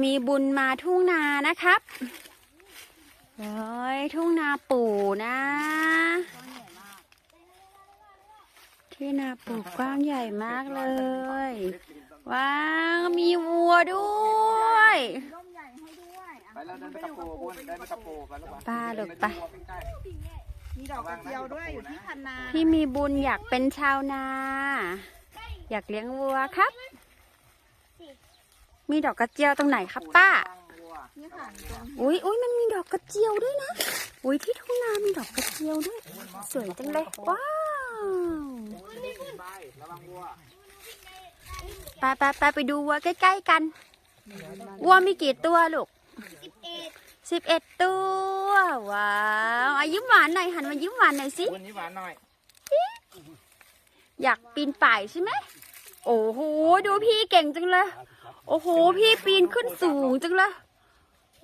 มีบุญมาทุ่งนานะครับเฮ้ยทุ่งนาปู่นะ ที่นาปู่กว้างใหญ่มากเลย ว้าวมีวัวด้วยไปแล้วเดินไปกับปูบุญเดินไปกับปูไปแล้วป้าลูกไป มีดอกกระเจียวด้วยอยู่ที่คันนา พี่มีบุญอยากเป็นชาวนา อยากเลี้ยงวัวครับ มีดอกกระเจียวตรงไหนครับป้า นี่ค่ะตรงอุ้ยอุ้ยมันมีดอกกระเจียวด้วยนะ อุ้ยที่ทุ่งนามีดอกกระเจียวด้วย สวยจังเลย ว้าวไปไปไปไปดูวัวใกล้ๆกัน วัวมีกี่ตัวลูกสิบเอ็ดตัว ว้าวอายิ้มหวานหน่อยหันมายิ้มหวานหน่อยสิบุญนี้หวานหน่อยอยากปีนป่ายใช่ไหม โอ้โห ดูพี่เก่งจังเลย โอ้โห พี่ปีนขึ้นสูงจังเลย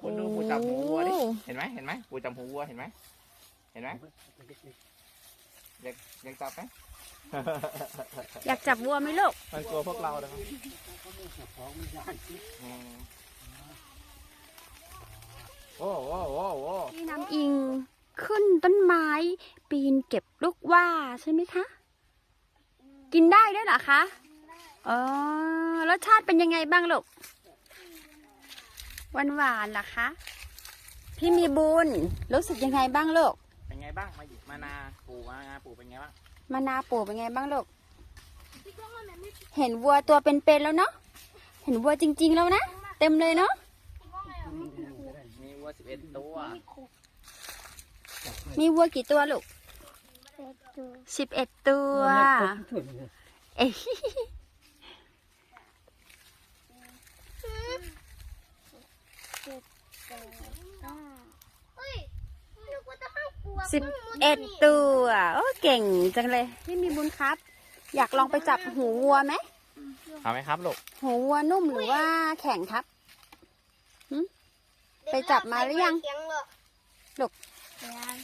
บุญดูปูจับหูวัวดิเห็นไหมเห็นไหมปูจับหูวัวเห็นไหมเห็นไหมอยากอยากจับไหม อยากจับวัวไหมลูก มันกลัวพวกเรานะครับอืมโอ้โอ้โอ้โอ้พี่น้ำอิงขึ้นต้นไม้ ปีนเก็บลูกว่าใช่ไหมคะ กินได้ด้วยเหรอคะ อ๋อรสชาติเป็นยังไงบ้างลูกหวานหวานๆเหรอคะ พี่มีบุญรู้สึกยังไงบ้างลูกเป็นไงบ้างมาหยิบมานาปูมานาปูเป็นไงบ้างมานาปู่เป็นไงบ้างลูกเห็นวัวตัวเป็นๆแล้วเนาะเห็นวัวจริง ๆ แล้วนะเต็มเลยเนาะมีวัวสิบเอ็ดตัว มีวัวกี่ตัวลูกสิบเอ็ดตัว เอ้ยเฮ้ยนึกว่าจะให้กลัว สิบเอ็ดตัวโอ้เก่งจังเลยพี่มีบุญครับ อยากลองไปจับหูวัวไหมเอาไหมครับลูกหูวัวนุ่มหรือว่าแข็งครับไปจับมาหรือยังเสียงเหรอลูกยัง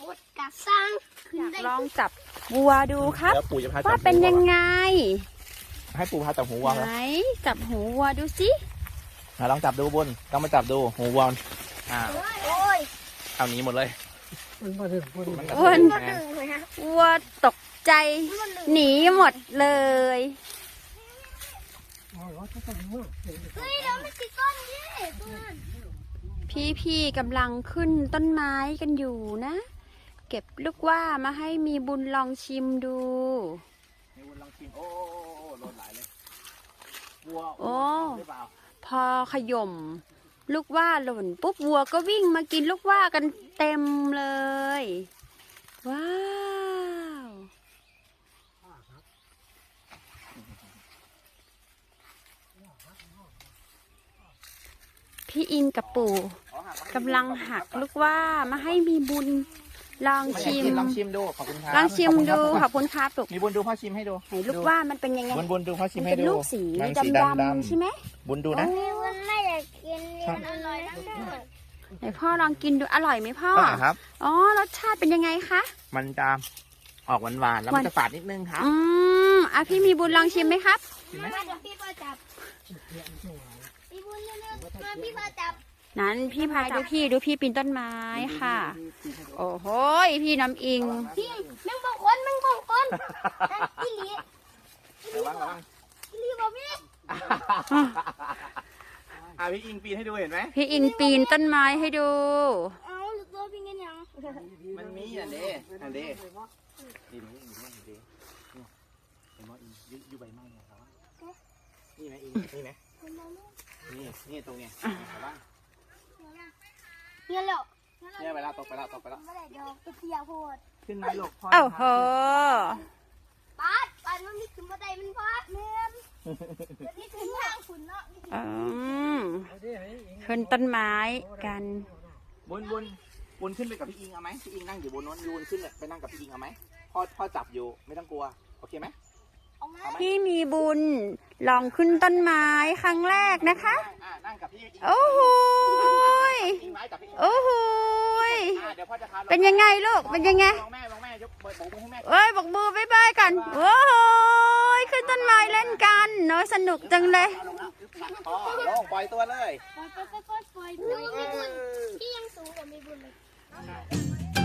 กดกระซังขึ้นอยากได้ลองจับวัวดูครับแล้วปูจะพาจับว่าเป็นยังไง ให้ปูพาจับหูวัวไหนครับจับหูวัวดูสิ มาลองจับดูบุญต้องมาจับดูหูวัวอ่าโอ้ยเอาหนี้หมดเลยอ้วนก็หนึ่งเลยฮะวัวตกใจ หนีหมดเลยเฮ้ยเราไม่ติดก้อนยี่ตัวนั้นพี่ๆกำลังขึ้นต้นไม้กันอยู่นะ เก็บลูกว่ามาให้มีบุญลองชิมดูมีบุญลองชิมโอ้โอ้โอ้โอ้โดนหลายเลยวัวโอ้ หรือเปล่า พอขย่มลูกว่าหล่นปุ๊บวัวก็วิ่งมากินลูกว่ากันเต็มเลย ว้าวพี่อิงกับปู่กำลังหักลูกว่ามาให้มีบุญ ลองไม่อยากชิมกินลองชิมดู ขอบคุณครับลองชิมดูขขออบบคุณครับลูกมีบุญดูพ่อชิมให้ดูไหนลูกว่ามันเป็นยังไง บุญบุญดูพ่อชิมัมนให้เป็นดูลูกสีมันดสีำดำๆใช่ไหมบุญดูนะนี่มันไม่อยากกินเนี่ยอร่อยนะแม่ไหนพ่อลองกินดูอร่อยไหมพ่ออ่าครับ อ๋อรสชาติเป็นยังไงคะ มันจะออกหวานๆแล้วมันจะฝาดนิดนึงครับ อืมอะพี่มีบุญลองชิมไหมครับชิมไหมมาเดี๋ยวพี่พ่อจับพี่บุญเร็วๆมาพี่พ่อจับ นั้นพี่พายดูพี่ดูพี่ปีนต้นไม้ค่ะ โอ้โหยพี่น้ำอิง พี่แมงบองคนแมงบองคนพี่ลีระวังระวังพี่ลีบอกพี่อะพี่อิงปีนให้ดูเห็นไหมพี่อิงปีนต้นไม้ให้ดู เอาหรือตัวพี่เงี้ยยัง มันมีอะเด้อะเด้ดีนี่ดีนี่ดีเห็นไหมอิงอยู่อยู่ใบไม้เนี่ยครับนี่ไหมอิงนี่ไหมนี่นี่ตรงเนี้ยระวัง เนี่ยเหรอเนี่ยไปล้วตกไปแล้วตกไปแล้วไม่ได้เดี๋ยวไปเสียโพดขึ้นไหมลูกพ่อโอ้โหปาดปาดมันมีขึ้นมาได้มันพาดเมมนี่ถึงทางขุนเนาะอืมขึ้นต้นไม้กันบุญบุญบุญขึ้นไปกับพี่อิงเอาไหมพี่อิงนั่งอยู่บนโน้นยูนขึ้นเลยไปนั่งกับพี่อิงเอาไหมพ่อพ่อจับอยู่ไม่ต้องกลัวโอเคไหมเอามาเอาไหมพี่มีบุญลองขึ้นต้นไม้ครั้งแรกนะคะ โอ้โหยอิงไม้กับพี่โอ้โหยอ่าเดี๋ยวพ่อจะพาลเป็นยังไงลูก เป็นยังไงลองแม่ลองแม่ยกเปิดโบกมือให้แม่เอ้ยบอกมือบายบายกัน โอ้โหยขึ้นต้นไม้เล่นกันน้อยสนุกจังเลย ลงแล้วพอลงปล่อยตัวเลย ปล่อยปล่อยปล่อยปล่อยปล่อยมีบุญพี่ยังสูงกว่ามีบุญเลย